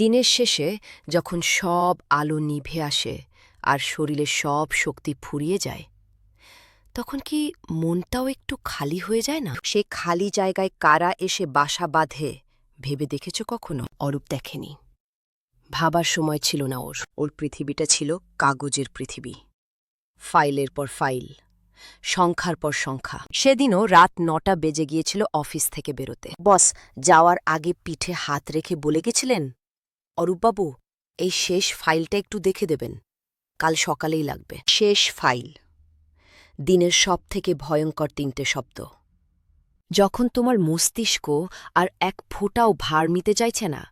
দিনের শেষে যখন সব আলো নিভে আসে আর শরীরের সব শক্তি ফুরিয়ে যায়, তখন কি মনটাও একটু খালি হয়ে যায় না? সে খালি জায়গায় কারা এসে বাসা বাঁধে ভেবে দেখেছ কখনো? অরূপ দেখেনি। ভাবার সময় ছিল না ওর। ওর পৃথিবীটা ছিল কাগজের পৃথিবী। ফাইলের পর ফাইল, সংখ্যার পর সংখ্যা। সেদিনও রাত নটা বেজে গিয়েছিল অফিস থেকে বেরোতে। বস, যাওয়ার আগে পিঠে হাত রেখে বলে গেছিলেন অরূপবাবু, এই শেষ ফাইলটা একটু দেখে দেবেন। কাল সকালেই লাগবে। শেষ ফাইল। দিনের সব থেকে ভয়ঙ্কর তিনটে শব্দ। যখন তোমার মস্তিষ্ক আর এক ফোঁটাও ভার নিতে চাইছে না,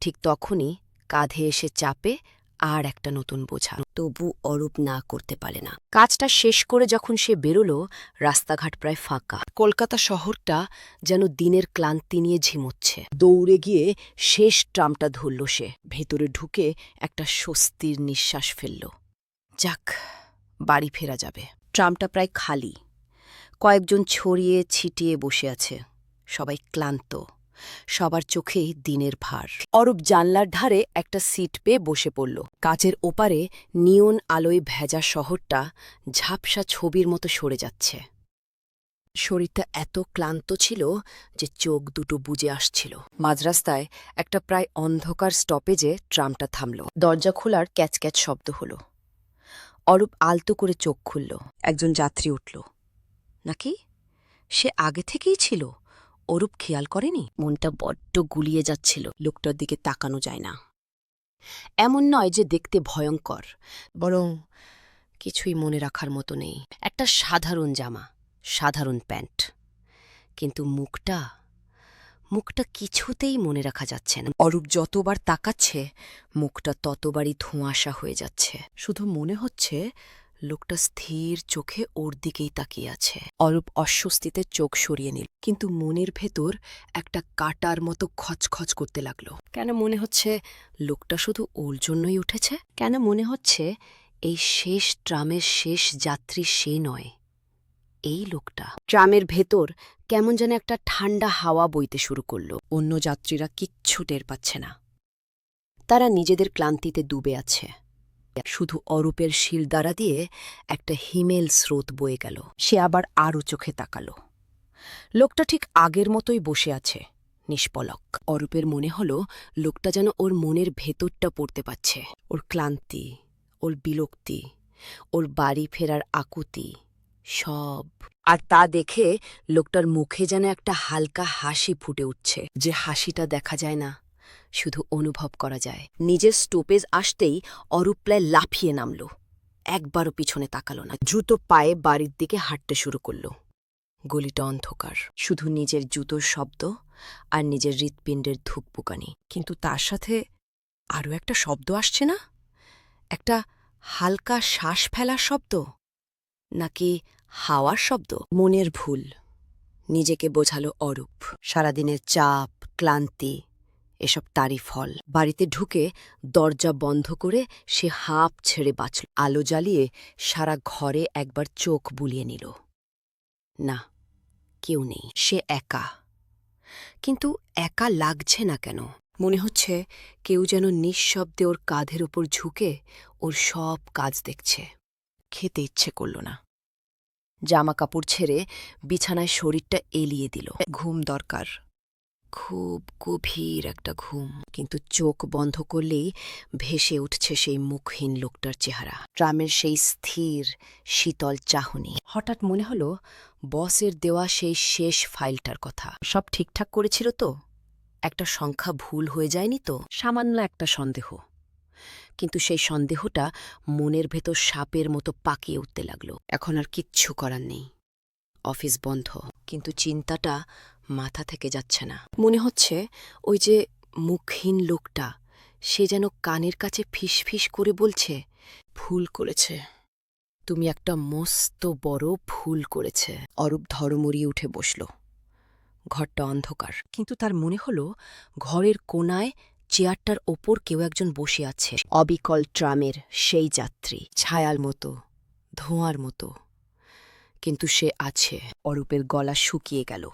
ঠিক তখনই কাঁধে এসে চাপে আর একটা নতুন বোঝা। তবু অরূপ না করতে পারে না। কাজটা শেষ করে যখন সে বেরোল, রাস্তাঘাট প্রায় ফাঁকা। কলকাতা শহরটা যেন দিনের ক্লান্তি নিয়ে ঝিমোচ্ছে। দৌড়ে গিয়ে শেষ ট্রামটা ধরল সে। ভেতরে ঢুকে একটা স্বস্তির নিঃশ্বাস ফেলল। যাক, বাড়ি ফেরা যাবে। ট্রামটা প্রায় খালি। কয়েকজন ছড়িয়ে ছিটিয়ে বসে আছে। সবাই ক্লান্ত। সবার চোখেই দিনের ভার। অরূপ জানলার ধারে একটা সিট পেয়ে বসে পড়ল। কাচের ওপারে নিয়ন আলোয় ভেজা শহরটা ঝাপসা ছবির মতো সরে যাচ্ছে। শরীরটা এত ক্লান্ত ছিল যে চোখ দুটো বুজে আসছিল। মাঝরাস্তায় একটা প্রায় অন্ধকার স্টপেজে ট্রামটা থামল। দরজা খোলার ক্যাচক্যাচ শব্দ হল। অরূপ আলতো করে চোখ খুলল। একজন যাত্রী উঠল। নাকি? সে আগে থেকেই ছিল? অরূপ খেয়াল করেনি? মনটা বড্ড গুলিয়ে যাচ্ছিল। লোকটার দিকে তাকানো যায় না। এমন নয় যে দেখতে ভয়ঙ্কর। বরং কিছুই মনে রাখার মতো নেই। একটা সাধারণ জামা সাধারণ প্যান্ট। কিন্তু মুখটা মুখটা কিছুতেই মনে রাখা যাচ্ছে না। অরূপ যতবার তাকাচ্ছে মুখটা ততবারই ধোঁয়াশা হয়ে যাচ্ছে। শুধু মনে হচ্ছে লোকটা স্থির চোখে ওর দিকেই তাকিয়ে আছে। অরূপ অস্বস্তিতে চোখ সরিয়ে নিল, কিন্তু মনের ভেতর একটা কাটার মতো খচখচ করতে লাগল। কেন মনে হচ্ছে লোকটা শুধু ওর জন্যই উঠেছে? কেন মনে হচ্ছে এই শেষ ট্রামের শেষ যাত্রী সে নয়, এই লোকটা? ট্রামের ভেতর কেমন যেন একটা ঠান্ডা হাওয়া বইতে শুরু করল। অন্য যাত্রীরা কিচ্ছু টের পাচ্ছে না। তারা নিজেদের ক্লান্তিতে ডুবে আছে। শুধু অরূপের শিলদারা দিয়ে একটা হিমেল স্রোত বয়ে গেল। সে আবার আরও চোখে তাকাল। লোকটা ঠিক আগের মতোই বসে আছে, নিষ্পলক। অরূপের মনে হল লোকটা যেন ওর মনের ভেতরটা পড়তে পাচ্ছে ওর ক্লান্তি, ওর বিলক্তি ওর বাড়ি ফেরার আকুতি, সব। আর তা দেখে লোকটার মুখে যেন একটা হালকা হাসি ফুটে উঠছে। যে হাসিটা দেখা যায় না শুধু অনুভব করা যায়। নিজের স্টোপেজ আসতেই অরূপ প্রায় লাফিয়ে নামল। একবারও পিছনে তাকালো না। জুতো পায়ে বাড়ির দিকে হাঁটতে শুরু করল। গলিটা অন্ধকার। শুধু নিজের জুতোর শব্দ আর নিজের হৃৎপিণ্ডের ধুকপুকানি কিন্তু তার সাথে আরও একটা শব্দ আসছে না? একটা হালকা শ্বাস ফেলার শব্দ? নাকি হাওয়ার শব্দ? মনের ভুল। নিজেকে বোঝালো অরূপ। সারাদিনের চাপ, ক্লান্তি এসব তারই ফল। বাড়িতে ঢুকে দরজা বন্ধ করে সে হাঁপ ছেড়ে বাঁচল। আলো জ্বালিয়ে সারা ঘরে একবার চোখ বুলিয়ে নিল। না, কেউ নেই। সে একা। কিন্তু একা লাগছে না কেন? মনে হচ্ছে কেউ যেন নিঃশব্দে ওর কাঁধের ওপর ঝুঁকে ওর সব কাজ দেখছে। খেতে ইচ্ছে করল না। জামা কাপড় ছেড়ে বিছানায় শরীরটা এলিয়ে দিল। ঘুম দরকার। খুব গভীর একটা ঘুম। কিন্তু চোখ বন্ধ করলেই ভেসে উঠছে সেই মুখহীন লোকটার চেহারা। ট্রামের সেই স্থির, শীতল চাহনি। হঠাৎ মনে হলো, বসের দেওয়া সেই শেষ ফাইলটার কথা। সব ঠিকঠাক করেছিল তো? একটা সংখ্যা ভুল হয়ে যায়নি তো? সামান্য একটা সন্দেহ। কিন্তু সেই সন্দেহটা মনের ভেতর সাপের মতো পাকিয়ে উঠতে লাগল। এখন আর কিচ্ছু করার নেই। অফিস বন্ধ। কিন্তু চিন্তাটা মাথা থেকে যাচ্ছে না। মনে হচ্ছে ওই যে মুখহীন লোকটা, সে যেন কানের কাছে ফিসফিস করে বলছে, ভুল করেছে। তুমি একটা মস্ত বড় ভুল করেছে। অরূপ ধরমরিয়ে উঠে বসল। ঘরটা অন্ধকার। কিন্তু তার মনে হল ঘরের কোনায় চেয়ারটার ওপর কেউ একজন বসে আছে। অবিকল ট্রামের সেই যাত্রী ছায়াল মতো, ধোঁয়ার মতো। কিন্তু সে আছে। অরূপের গলা শুকিয়ে গেল।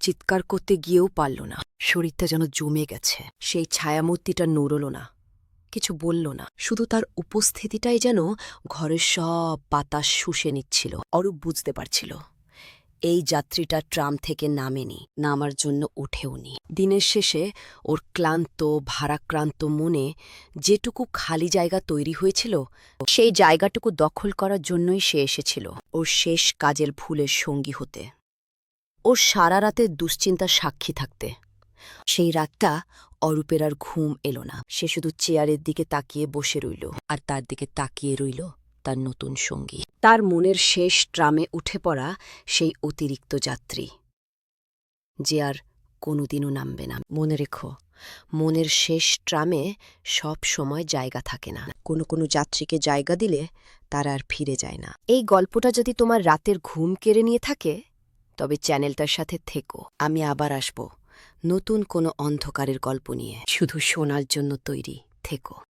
চিৎকার করতে গিয়েও পারল না। শরীরটা যেন জমে গেছে। সেই ছায়ামূর্তিটা নড়ল না। কিছু বলল না। শুধু তার উপস্থিতিটাই যেন ঘরের সব বাতাস শুষে নিচ্ছিল। অরূপ বুঝতে পারছিল। এই যাত্রীটা ট্রাম থেকে নামেনি, নামার জন্য উঠেওনি দিনের শেষে ওর ক্লান্ত, ভারাক্রান্ত মনে যেটুকু খালি জায়গা তৈরি হয়েছিল, সেই জায়গাটুকু দখল করার জন্যই সে এসেছিল, ওর শেষ কাজের ভুলের সঙ্গী হতে। ওর সারা রাতের দুশ্চিন্তার সাক্ষী থাকতে। সেই রাতটা অরূপের আর ঘুম এলো না। সে শুধু চেয়ারের দিকে তাকিয়ে বসে রইল আর তার দিকে তাকিয়ে রইল তার নতুন সঙ্গী। তার মনের শেষ ট্রামে উঠে পড়া সেই অতিরিক্ত যাত্রী। যে আর কোনোদিনও নামবে না। মনে রেখো, মনের শেষ ট্রামে সব সময় জায়গা থাকে না। কোনো কোনো যাত্রীকে জায়গা দিলে তারা আর ফিরে যায় না। এই গল্পটা যদি তোমার রাতের ঘুম কেড়ে নিয়ে থাকে তবে চ্যানেলটার সাথে থেকো। আমি আবার আসব। নতুন কোনো অন্ধকারের গল্প নিয়ে। শুধু শোনার জন্য তৈরি। থেকো।